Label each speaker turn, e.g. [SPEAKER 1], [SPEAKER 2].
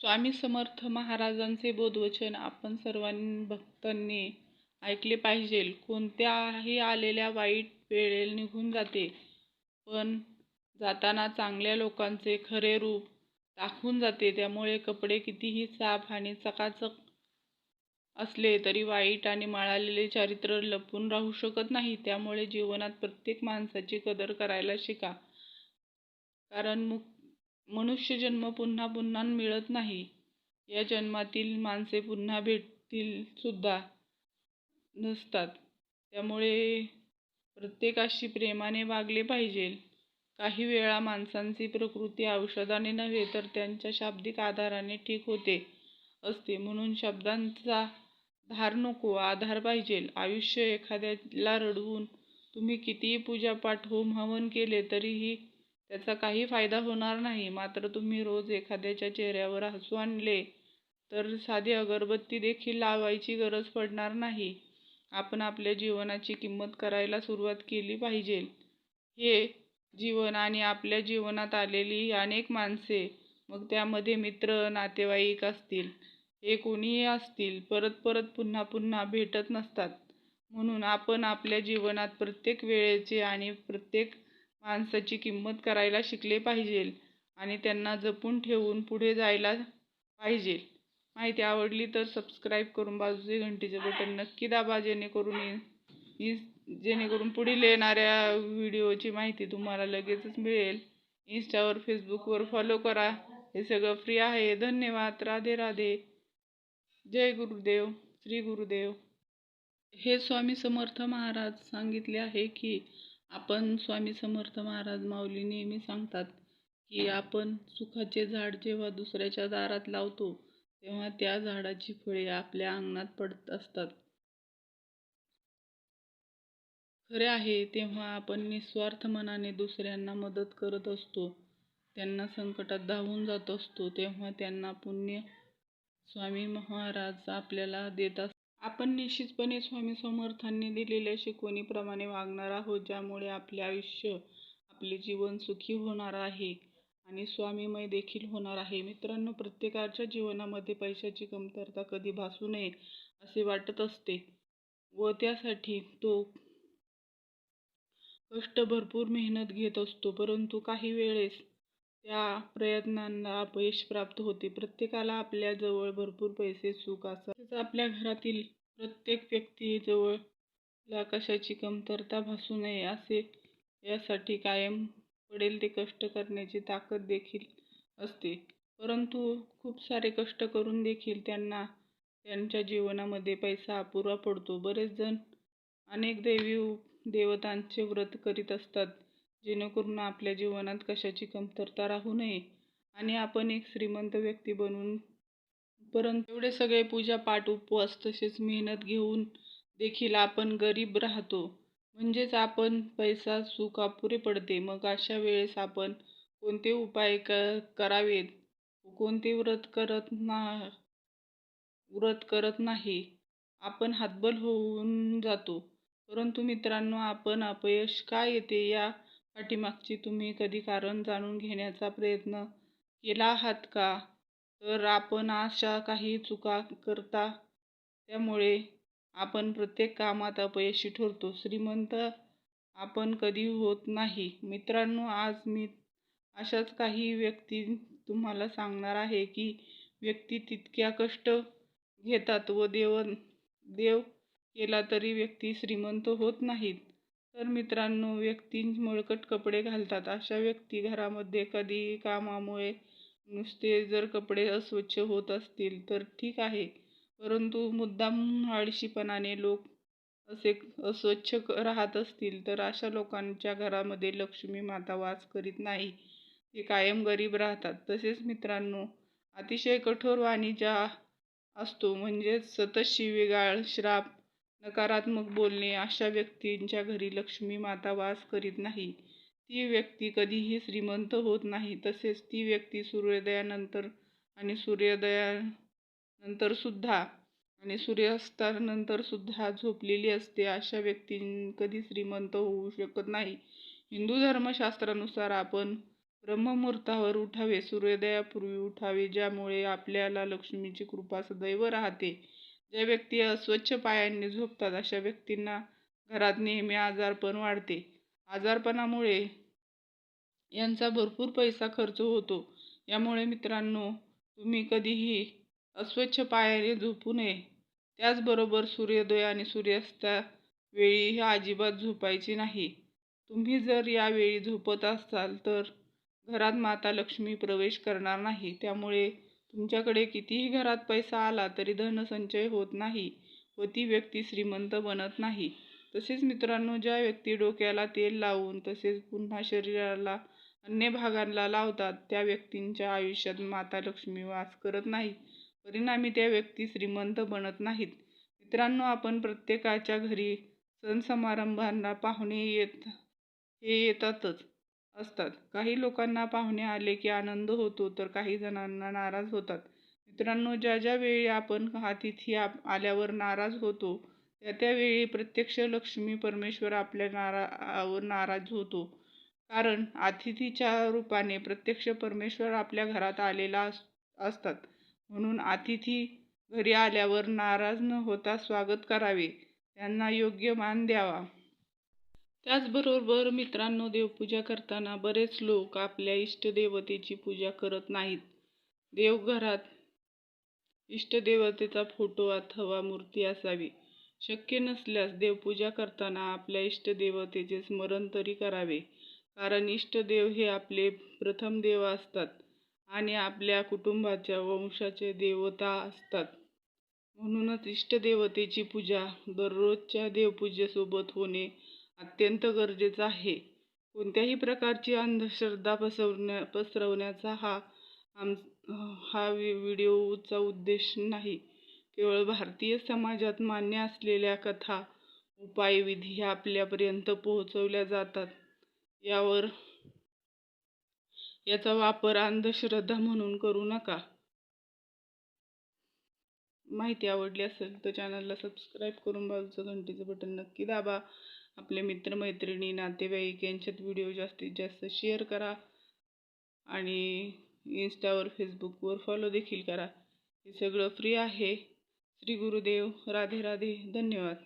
[SPEAKER 1] स्वामी समर्थ महाराजांचे बोधवचन आपण सर्वांनी भक्तांनी ऐकले पाहिजे. कोणत्याही आलेल्या वाईट वेळेला निघून जाते. पण जाताना चांगल्या लोकांचे खरे रूप दाखवून जाते. त्यामुळे कपडे कितीही साफ आणि चकाचक असले तरी वाईट आणि मळालेले चारित्र्य लपून राहू शकत नाही. त्यामुळे जीवनात प्रत्येक माणसाची कदर करायला शिका. कारण मुख मनुष्यजन्म पुन्हा पुन्हा मिळत नाही. या जन्मातील माणसे पुन्हा भेटतील सुद्धा नसतात. त्यामुळे प्रत्येकाशी प्रेमाने वागले पाहिजे. काही वेळा माणसांची प्रकृती औषधाने नव्हे तर त्यांच्या शाब्दिक आधाराने ठीक होते असते. म्हणून शब्दांचा धार नको आधार पाहिजे. आयुष्य एखाद्याला रडवून तुम्ही कितीही पूजापाठ होम हवन केले तरीही त्याचा काही फायदा होणार नाही. मात्र तुम्ही रोज एखाद्याच्या चेहऱ्यावर हसू आणले तर साधी अगरबत्ती देखील लावायची गरज पडणार नाही. आपण आपल्या जीवनाची किंमत करायला सुरुवात केली पाहिजे. हे जीवन आणि आपल्या जीवनात आलेली अनेक माणसे मग त्यामध्ये मित्र नातेवाईक असतील हे कोणीही असतील परत परत पुन्हा पुन्हा भेटत नसतात. म्हणून आपण आपल्या जीवनात प्रत्येक वेळेचे आणि प्रत्येक माणसाची किंमत करायला शिकले पाहिजे आणि त्यांना जपून ठेवून पुढे जायला पाहिजे. माहिती आवडली तर सबस्क्राईब करून बाजूचे घंटीचे बटन नक्की दाबा जेणेकरून जेणेकरून पुढील येणाऱ्या व्हिडिओची माहिती तुम्हाला लगेचच मिळेल. इंस्टावर फेसबुकवर फॉलो करा. हे सगळं फ्री आहे. धन्यवाद. राधे राधे. जय गुरुदेव. श्री गुरुदेव. हे स्वामी समर्थ महाराज सांगितले आहे की आपण स्वामी समर्थ महाराज माऊली नेहमी सांगतात की आपण सुखाचे झाड जेव्हा दुसऱ्याच्या दारात लावतो तेव्हा त्या झाडाची फळे आपल्या अंगणात पडत असतात. खरे आहे तेव्हा आपण निस्वार्थ मनाने दुसऱ्यांना मदत करत असतो. त्यांना संकटात धावून जात असतो तेव्हा त्यांना पुण्य स्वामी महाराज आपल्याला देत असतात आपण निश्चितपणे स्वामी समर्थांनी दिलेल्या शिकवणीप्रमाणे वागणार आहोत ज्यामुळे आपले आयुष्य आपले जीवन सुखी होणार आहे आणि स्वामीमय देखील होणार आहे. मित्रांनो प्रत्येकाच्या जीवनामध्ये पैशाची कमतरता कधी भासू नये असे वाटत असते व त्यासाठी तो कष्ट भरपूर मेहनत घेत असतो. परंतु काही वेळेस त्या प्रयत्नांना अपयश प्राप्त होते. प्रत्येकाला आपल्याजवळ भरपूर पैसे सुख असतात आपल्या घरातील प्रत्येक व्यक्तीजवळला कशाची कमतरता भासू नये असे यासाठी कायम पडेल ते कष्ट करण्याची ताकद देखील असते. परंतु खूप सारे कष्ट करून देखील त्यांना त्यांच्या जीवनामध्ये पैसा अपुरा पडतो. बरेच जण अनेक देवी देवतांचे व्रत करीत असतात. जेणेकरून आपल्या जीवनात कशाची कमतरता राहू नये आणि आपण एक श्रीमंत व्यक्ती बनून परंतु एवढे सगळे पूजापाठ उपवास तसेच मेहनत घेऊन देखील आपण गरीब राहतो. म्हणजेच आपण पैसा सुख अपुरे पडते. मग अशा वेळेस आपण कोणते उपाय क करावेत? कोणते व्रत करत ना व्रत करत नाही? आपण हातबल होऊन जातो. परंतु मित्रांनो आपण अपयश का येते या पाठीमागची तुम्ही कधी कारण जाणून घेण्याचा प्रयत्न केला आहात का? तर आपण अशा काही चुका करता त्यामुळे आपण प्रत्येक कामात अपयशी ठरतो. श्रीमंत आपण कधी होत नाही. मित्रांनो आज मी अशाच काही व्यक्ती तुम्हाला सांगणार आहे की व्यक्ती तितक्या कष्ट घेतात व देव देव केला तरी व्यक्ती श्रीमंत होत नाहीत. तर मित्रांनो व्यक्ती मळकट कपडे घालतात. अशा व्यक्ती घरामध्ये कधी कामामुळे नुसते जर कपडे अस्वच्छ होत असतील तर ठीक आहे. परंतु मुद्दाम आळशीपणाने लोक असे अस्वच्छ राहत असतील तर अशा लोकांच्या घरामध्ये लक्ष्मी माता वास करीत नाही. ते कायम गरीब राहतात. तसेच मित्रांनो अतिशय कठोर वाणी ज्या असतो म्हणजेच सतत शिवीगाळ श्राप नकारात्मक बोलणे अशा व्यक्तींच्या घरी लक्ष्मी माता वास करीत नाही. ती व्यक्ती कधीही श्रीमंत होत नाही तसेच ती व्यक्ती सूर्योदयानंतर आणि सूर्योदयानंतर सुद्धा आणि सूर्यास्तानंतर सुद्धा झोपलेली असते. अशा व्यक्ती कधी श्रीमंत होऊ शकत नाही. हिंदू धर्मशास्त्रानुसार आपण ब्रह्ममुहूर्तावर उठावे सूर्योदयापूर्वी उठावे ज्यामुळे आपल्याला लक्ष्मीची कृपा सदैव राहते. ज्या व्यक्ती अस्वच्छ पायांनी झोपतात अशा व्यक्तींना घरात नेहमी आजारपण वाढते. आजारपणामुळे यांचा भरपूर पैसा खर्च होतो. यामुळे मित्रांनो तुम्ही कधीही अस्वच्छ पायाने झोपू नये. त्याचबरोबर सूर्योदय आणि सूर्यास्ता वेळी ही अजिबात झोपायची नाही. तुम्ही जर यावेळी झोपत असाल तर घरात माता लक्ष्मी प्रवेश करणार नाही. त्यामुळे तुमच्याकडे कितीही घरात पैसा आला तरी धनसंचय होत नाही व ती व्यक्ती श्रीमंत बनत नाही. तसेच मित्रांनो ज्या व्यक्ती डोक्याला तेल लावून तसेच पुन्हा शरीराला अन्य भागांना लावतात त्या व्यक्तींच्या आयुष्यात माता लक्ष्मी वास करत नाही परिणामी त्या व्यक्ती श्रीमंत बनत नाहीत. मित्रांनो आपण प्रत्येकाच्या घरी सण समारंभांना पाहुणे येत हे येतातच. असतात. काही लोकांना पाहुणे आले की आनंद होतो तर काही जणांना नाराज होतात. मित्रांनो ज्या ज्या वेळी आपण अतिथी आप आल्यावर नाराज होतो त्या त्यावेळी प्रत्यक्ष लक्ष्मी परमेश्वर आपल्या नारा नाराज होतो. कारण अतिथीच्या रूपाने प्रत्यक्ष परमेश्वर आपल्या घरात आलेला अस असतात. म्हणून अतिथी घरी आल्यावर नाराज न होता स्वागत करावे. त्यांना योग्य मान द्यावा. त्याचबरोबर मित्रांनो देवपूजा करताना बरेच लोक आपल्या इष्टदेवतेची पूजा करत नाहीत. देवघरात इष्टदेवतेचा फोटो अथवा मूर्ती असावी. शक्य नसल्यास देवपूजा करताना आपल्या इष्टदेवतेचे स्मरण तरी करावे. कारण इष्टदेव हे आपले प्रथम देव असतात आणि आपल्या कुटुंबाच्या वंशाचे देवता असतात. म्हणूनच इष्टदेवतेची पूजा दररोजच्या देवपूजेसोबत होणे अत्यंत गरजेचं आहे. कोणत्याही प्रकारची अंधश्रद्धा पसरवण्या पसरवण्याचा हा आम हा व्हिडिओचा उद्देश नाही. केवळ भारतीय समाजात मान्य असलेल्या कथा उपायविधी आपल्यापर्यंत पोहोचवल्या जातात. यावर याचा वापर अंधश्रद्धा म्हणून करू नका. माहिती आवडली असेल तर चॅनलला सबस्क्राईब करून बाजूचं घंटीचं बटन नक्की दाबा. आपले मित्रमैत्रिणी नातेवाईक यांच्यात व्हिडिओ जास्तीत जास्त शेअर करा आणि इन्स्टावर फेसबुकवर फॉलो देखील करा. हे सगळं फ्री आहे. श्री गुरुदेव राधे राधे. धन्यवाद.